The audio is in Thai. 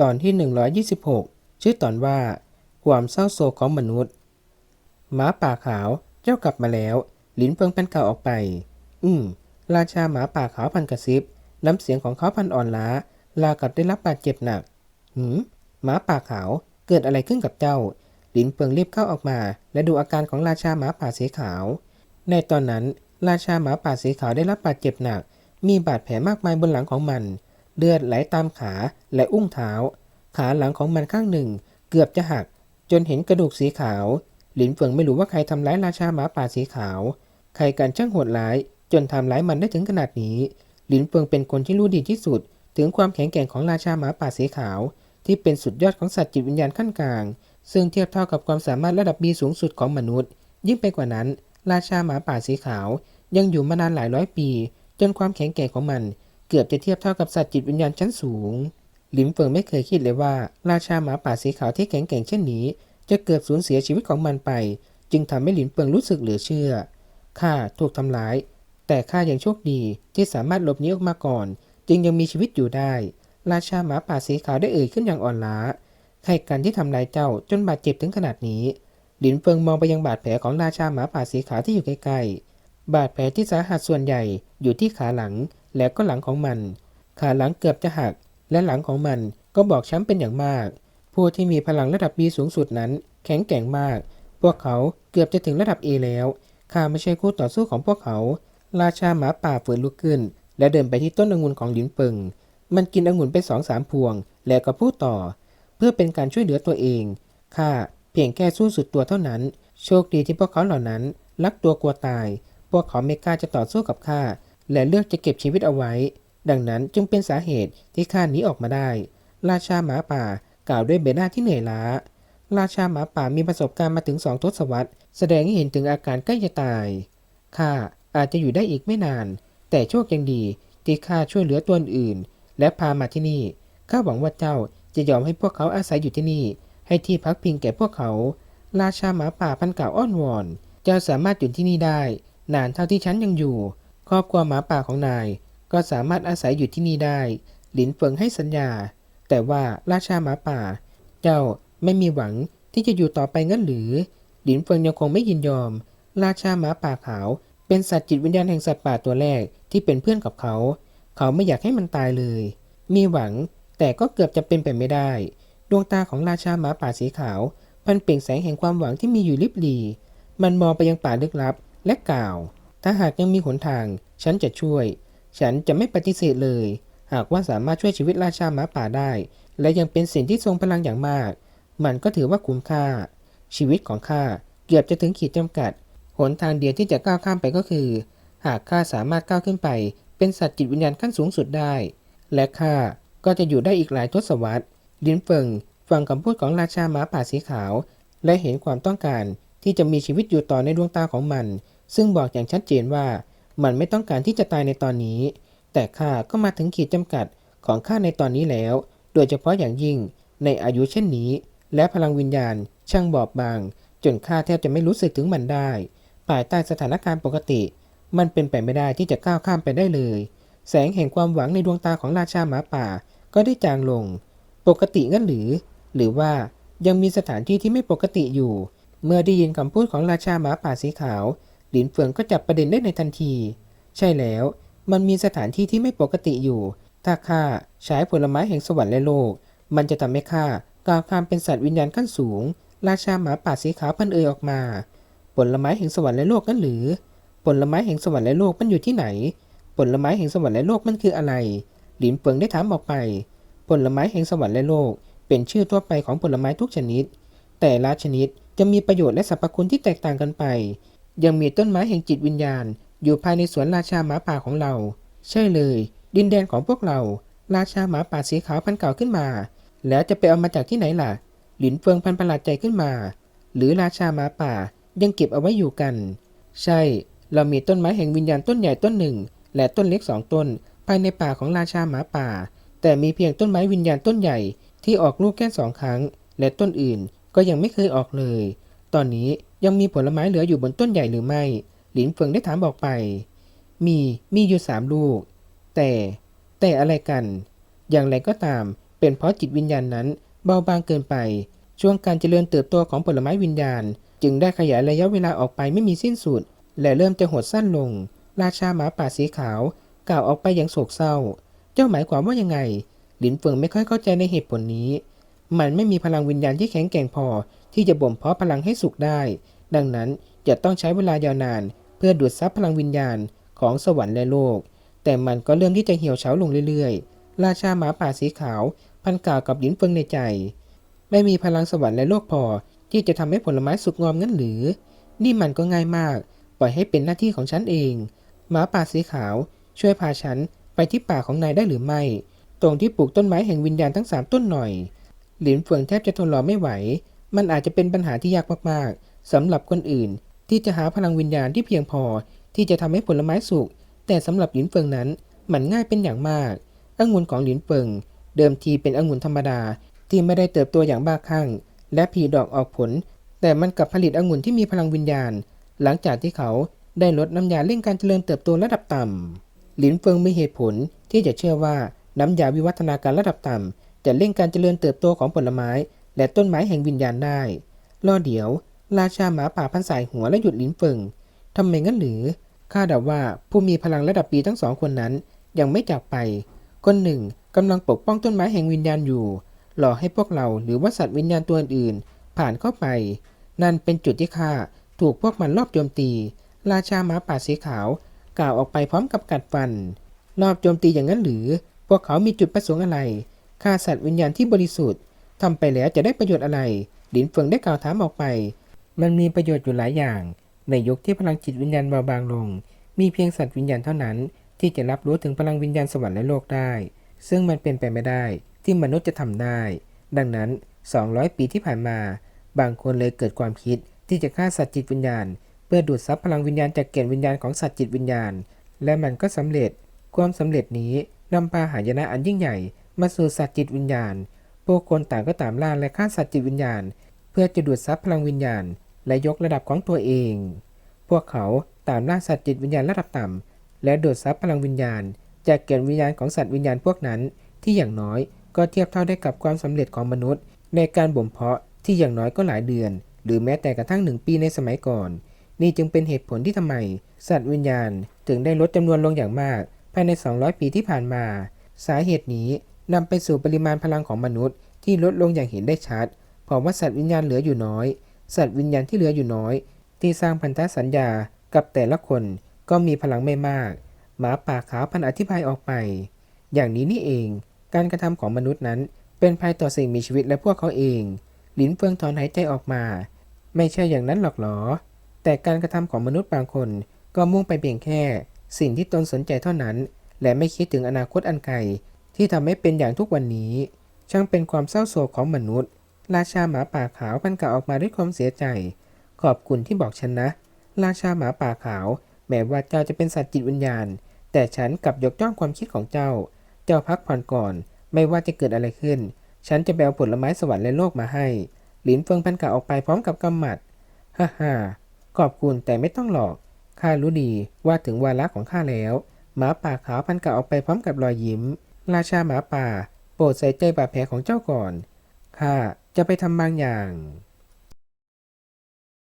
ตอนที่ 126 ชื่อตอนว่า ความเศร้าโศกของมนุษย์หมาป่าขาวเจ้ากลับมาแล้ว ลินเฟิงพันเก่าออกไป อืม ราชาหมาป่าขาวพันกระซิบ น้ำเสียงของเขาพันอ่อนล้า ลากับได้รับบาดเจ็บหนัก หืม หมาป่าขาวเกิดอะไรขึ้นกับเจ้า ลินเฟิงรีบเข้าออกมา และดูอาการของราชาหมาป่าสีขาว ในตอนนั้น ราชาหมาป่าสีขาวได้รับบาดเจ็บหนัก มีบาดแผลมากมายบนหลังของมัน เลือดไหลตามขาและอุ้งเท้า ขาหลังของมันข้างหนึ่ง เกือบจะหัก จนเห็นกระดูกสีขาว หลินเฟิงไม่รู้ว่าใครทำร้ายราชาหมาป่าสีขาว ใครกันช่างโหดร้าย จนทำร้ายมันได้ถึงขนาดนี้ หลินเฟิงเป็นคนที่รู้ดีที่สุด ถึงความแข็งแกร่งของราชาหมาป่าสีขาว ที่เป็นสุดยอดของสัตว์จิตวิญญาณขั้นกลาง ซึ่งเทียบเท่ากับความสามารถระดับบีสูงสุดของมนุษย์ ยิ่งไปกว่านั้น ราชาหมาป่าสีขาว ยังอยู่มานานหลายร้อยปี จนความแข็งแกร่งของมัน เกือบจะเทียบเท่ากับสัตว์จิตวิญญาณชั้นสูง หลิมเฟิงไม่เคยคิดเลยว่า ราชาหมาป่าสีขาวที่แข็งแกร่งเช่นนี้ จะเกือบสูญเสียชีวิตของมันไป จึงทำให้หลินเฟิงรู้สึกเหลือเชื่อ ข้าถูกทำร้าย แต่ข้ายังโชคดีที่สามารถหลบหนีออกมาก่อน จึงยังมีชีวิตอยู่ได้ ราชาหมาป่าสีขาวได้เอ่ยขึ้นอย่างอ่อนล้า ใครกันที่ทำร้ายเจ้าจนบาดเจ็บถึงขนาดนี้ หลินเฟิงมองไปยังบาดแผลของราชาหมาป่าสีขาวที่อยู่ใกล้ๆ บาดแผลที่สาหัสส่วนใหญ่อยู่ที่ขาหลัง และก็หลังของมัน ขาหลังเกือบจะหัก และหลังของมันก็บอกช้ำเป็นอย่างมาก ผู้ที่มีพลังระดับ B สูงสุดนั้น แข็งแกร่งมาก พวกเขาเกือบจะถึงระดับ A แล้วข้าไม่ใช่คู่ต่อสู้ของพวกเขา ราชาหมาป่าฝืนลุกขึ้น และเดินไปที่ต้นองุ่นของหลินเปิง มันกินองุ่นไปสองสามพวง แล้วก็พูดต่อ เพื่อเป็นการช่วยเหลือตัวเองข้าเพียงแค่สู้สุดตัวเท่านั้น โชคดีที่พวกเขาเหล่านั้น รักตัวกลัวตาย พวกเขาไม่กล้าจะต่อสู้กับข้า และเลือกจะเก็บชีวิตเอาไว้ ดังนั้นจึงเป็นสาเหตุที่ข้าหนีออกมาได้ ราชาหมาป่ากล่าวด้วยเบหน้าที่เหนื่อยล้า ราชาหมาป่ามีประสบการณ์มาถึงสองทศวรรษ แสดงให้เห็นถึงอาการใกล้จะตาย ข้าอาจจะอยู่ได้อีกไม่นาน แต่โชคยังดีที่ข้าช่วยเหลือตัวอื่น และพามาที่นี่ ข้าหวังว่าเจ้าจะยอมให้พวกเขาอาศัยอยู่ที่นี่ ให้ที่พักพิงแก่พวกเขา ราชาหมาป่าพันเก่าอ้อนวอน เจ้าสามารถอยู่ที่นี่ได้ นานเท่าที่ฉันยังอยู่ ครอบครัวหมาป่าของนาย ก็สามารถอาศัยอยู่ที่นี่ได้ หลินเฟิงให้สัญญา แต่ว่าราชาหมาป่า เจ้าไม่มีหวังที่จะอยู่ต่อไปงั้นหรือ หลินเฟิงยังคงไม่ยินยอม ราชาหมาป่าขาว เป็นสัตว์จิตวิญญาณแห่งสัตว์ป่าตัวแรกที่เป็นเพื่อนกับเขา เขาไม่อยากให้มันตายเลย มีหวังแต่ก็เกือบจะเป็นไปไม่ได้ ดวงตาของราชาหมาป่าสีขาวพันเปล่งแสงแห่งความหวังที่มีอยู่ลิบหลีมันมองไปยังป่าลึกลับและกล่าว ถ้าหากยังมีหนทาง ฉันจะช่วย ฉันจะไม่ปฏิเสธเลย หากว่าสามารถช่วยชีวิตราชาหมาป่าได้ และยังเป็นสิ่งที่ทรงพลังอย่างมาก มันก็ถือว่าคุ้มค่า ชีวิตของข้าเกือบจะถึงขีดจำกัด หนทางเดียวที่จะก้าวข้ามไปก็คือ หากข้าสามารถก้าวขึ้นไป เป็นสัตว์จิตวิญญาณขั้นสูงสุดได้ และข้าก็จะอยู่ได้อีกหลายทศวรรษ ลินเฟิงฟังคำพูดของราชาหมาป่าสีขาว และเห็นความต้องการที่จะมีชีวิตอยู่ต่อในดวงตาของมัน ซึ่งบอกอย่างชัดเจนว่ามันไม่ต้องการที่จะตายในตอนนี้ แต่ข้าก็มาถึงขีดจำกัดของข้าในตอนนี้แล้ว โดยเฉพาะอย่างยิ่งในอายุเช่นนี้ และพลังวิญญาณ ช่างบอบบาง จนข้าแทบจะไม่รู้สึกถึงมันได้ ภายใต้สถานการณ์ปกติ มันเป็นไปไม่ได้ที่จะก้าวข้ามไปได้เลย แสงแห่งความหวังในดวงตาของราชาหมาป่าก็ได้จางลง ปกติงั้นหรือ หรือว่ายังมีสถานที่ที่ไม่ปกติอยู่ เมื่อได้ยินคำพูดของราชาหมาป่าสีขาว หลินเฟิงก็จับประเด็นได้ในทันที ใช่แล้ว มันมีสถานที่ที่ไม่ปกติอยู่ ถ้าข้าใช้ผลไม้แห่งสวรรค์และโลก มันจะทำให้ข้าก้าวข้ามเป็นสัตว์วิญญาณขั้นสูง ราชาหมาป่าสีขาวพันเอยออกมา ผลไม้แห่งสวรรค์และโลกนั่นหรือ ผลไม้แห่งสวรรค์และโลกมันอยู่ที่ไหน ผลไม้แห่งสวรรค์และโลกมันคืออะไร หลินเฟิงได้ถามออกไป ผลไม้แห่งสวรรค์และโลก เป็นชื่อทั่วไปของผลไม้ทุกชนิด แต่ละชนิดจะมีประโยชน์และสรรพคุณที่แตกต่างกันไป ยังมีต้นไม้แห่งจิตวิญญาณ อยู่ภายในสวนราชาหมาป่าของเรา ใช่เลย ดินแดนของพวกเรา ราชาหมาป่าสีขาวพันเก่าขึ้นมา แล้วจะไปเอามาจากที่ไหนล่ะ หลินเฟิงพันประหลาดใจขึ้นมา หรือราชาหมาป่ายังเก็บเอาไว้อยู่กัน ใช่ เรามีต้นไม้แห่งวิญญาณต้นใหญ่ต้นหนึ่ง และต้นเล็กสองต้น ภายในป่าของราชาหมาป่า แต่มีเพียงต้นไม้วิญญาณต้นใหญ่ที่ออกลูกแค่สองครั้ง และต้นอื่นก็ยังไม่เคยออกเลย ตอนนี้ ยังมีผลไม้เหลืออยู่บนต้นใหญ่หรือไม่ หลินเฟิงได้ถามบอกไป มี มีอยู่สามลูก แต่ แต่อะไรกัน อย่างไรก็ตาม เป็นเพราะจิตวิญญาณนั้นเบาบางเกินไป ช่วงการเจริญเติบโตของผลไม้วิญญาณ จึงได้ขยายระยะเวลาออกไปไม่มีสิ้นสุด และเริ่มจะหดสั้นลง ราชาหมาป่าสีขาว กล่าวออกไปอย่างโศกเศร้า เจ้าหมายความว่ายังไง หลินเฟิงไม่ค่อยเข้าใจในเหตุผลนี้ มันไม่มีพลังวิญญาณที่แข็งแกร่งพอ ที่จะบ่มเพาะพลังให้สุกได้ ดังนั้นจะต้องใช้เวลายาวนาน เพื่อดูดซับพลังวิญญาณของสวรรค์และโลก แต่มันก็เริ่มที่จะเหี่ยวเฉาลงเรื่อยๆ ราชาหมาป่าสีขาว พันกาวกับหลินเฟิงในใจ ไม่มีพลังสวรรค์และโลกพอ ที่จะทำให้ผลไม้สุกงอมงั้นหรือ นี่มันก็ง่ายมาก ปล่อยให้เป็นหน้าที่ของฉันเอง หมาป่าสีขาว ช่วยพาฉันไปที่ป่าของนายได้หรือไม่ ตรงที่ปลูกต้นไม้แห่งวิญญาณทั้งสามต้นหน่อย หลินเฟิงแทบจะทนรอไม่ไหว มันอาจจะเป็นปัญหาที่ยากมากๆสำหรับคนอื่น ที่จะหาพลังวิญญาณที่เพียงพอ ที่จะทำให้ผลไม้สุก แต่สำหรับหลินเฟิงนั้น มันง่ายเป็นอย่างมากองุ่นของหลินเฟิงเดิมทีเป็นองุ่นธรรมดาที่ไม่ได้เติบโตอย่างบ้าคลั่ง และผลิดอกออกผล แต่มันกลับผลิตองุ่นที่มีพลังวิญญาณ หลังจากที่เขาได้ลดน้ำยาเร่งการเจริญเติบโตระดับต่ำหลินเฟิงมีเหตุผลที่จะเชื่อว่าน้ำยาวิวัฒนาการระดับต่ำ จะเร่งการเจริญเติบโตของผลไม้ และต้นไม้แห่งวิญญาณได้รอเดี๋ยว ราชาหมาป่าพันสายหัวและหยุดลิ้นเฟิงทำไมงั้นหรือข้าเดาว่าผู้มีพลังระดับปีทั้งสองคนนั้น ยังไม่จากไป คนหนึ่งกำลังปกป้องต้นไม้แห่งวิญญาณอยู่รอให้พวกเราหรือว่าสัตว์วิญญาณตัวอื่นๆผ่านเข้าไป นั่นเป็นจุดที่ข้าถูกพวกมันรอบโจมตี ราชาหมาป่าสีขาว กล่าวออกไปพร้อมกับกัดฟันรอบโจมตีอย่างนั้นหรือ พวกเขามีจุดประสงค์อะไร ฆ่าสัตว์วิญญาณที่บริสุทธิ์ทำไปแล้วจะได้ประโยชน์อะไร หลินเฟิงได้กล่าวถามออกไป มันมีประโยชน์อยู่หลายอย่าง ในยุคที่พลังจิตวิญญาณเบาบางลง มีเพียงสัตว์วิญญาณเท่านั้น ที่จะรับรู้ถึงพลังวิญญาณสวรรค์และโลกได้ ซึ่งมันเป็นไปไม่ได้ที่มนุษย์จะทำได้ ดังนั้น 200 ปีที่ผ่านมา บางคนเลยเกิดความคิดที่จะฆ่าสัตว์จิตวิญญาณ เพื่อดูดซับพลังวิญญาณจากแก่นวิญญาณของสัตว์จิตวิญญาณ และมันก็สำเร็จ ความสำเร็จนี้นำพาหายนะอันยิ่งใหญ่ มาสู่สัตว์จิตวิญญาณ พวกคนต่างก็ตามล่าและฆ่าสัตว์จิตวิญญาณ เพื่อจะดูดซับพลังวิญญาณ และยกระดับของตัวเอง พวกเขาตามล่าสัตว์จิตวิญญาณระดับต่ำและดูดซับพลังวิญญาณ จากแก่นวิญญาณของสัตว์วิญญาณพวกนั้น ที่อย่างน้อยก็เทียบเท่าได้กับความสำเร็จของมนุษย์ ในการบ่มเพาะที่อย่างน้อยก็หลายเดือน หรือแม้แต่กระทั่งหนึ่งปีในสมัยก่อน นี่จึงเป็นเหตุผลที่ทำไม สัตว์วิญญาณ ถึงได้ลดจำนวนลงอย่างมาก ภายใน 200 ปีที่ผ่านมา สาเหตุนี้ นำไปสู่ปริมาณพลังของมนุษย์ที่ลดลงอย่างเห็นได้ชัดเพราะว่าสัตว์วิญญาณเหลืออยู่น้อย สัตว์วิญญาณที่เหลืออยู่น้อย ที่สร้างพันธสัญญากับแต่ละคนก็มีพลังไม่มาก หมาป่าขาวพันอธิบายออกไป อย่างนี้นี่เอง การกระทำของมนุษย์นั้น เป็นภัยต่อสิ่งมีชีวิตและพวกเขาเองหลินเฟิงถอนหายใจออกมา ไม่ใช่อย่างนั้นหรอกหรอ แต่การกระทำของมนุษย์บางคนก็มุ่งไปเพียงแค่ สิ่งที่ตนสนใจเท่านั้น และไม่คิดถึงอนาคตอันไกล ที่ทำให้เป็นอย่างทุกวันนี้ ช่างเป็นความเศร้าโศกของมนุษย์ ราชาหมาป่าขาวพันกล่าวออกมาด้วยความเสียใจ ขอบคุณที่บอกฉันนะ ราชาหมาป่าขาว แม้ว่าเจ้าจะเป็นสัตว์จิตวิญญาณ แต่ฉันกลับยกย่องความคิดของเจ้า เจ้าพักผ่อนก่อน ไม่ว่าจะเกิดอะไรขึ้น ฉันจะแบวผลไม้สวรรค์และโลกมาให้ หลินเฟิงพันกล่าวออกไปพร้อมกับกำหมัดฮ่าฮ่าขอบคุณแต่ไม่ต้องหรอกข้ารู้ดีว่าถึงวาระของข้าแล้วหมาป่าขาวพันกล่าวออกไปพร้อมกับรอยยิ้ม ราชาหมาป่า โปรดใส่ใจบาดแผลของเจ้าก่อน ข้าจะไปทำบางอย่าง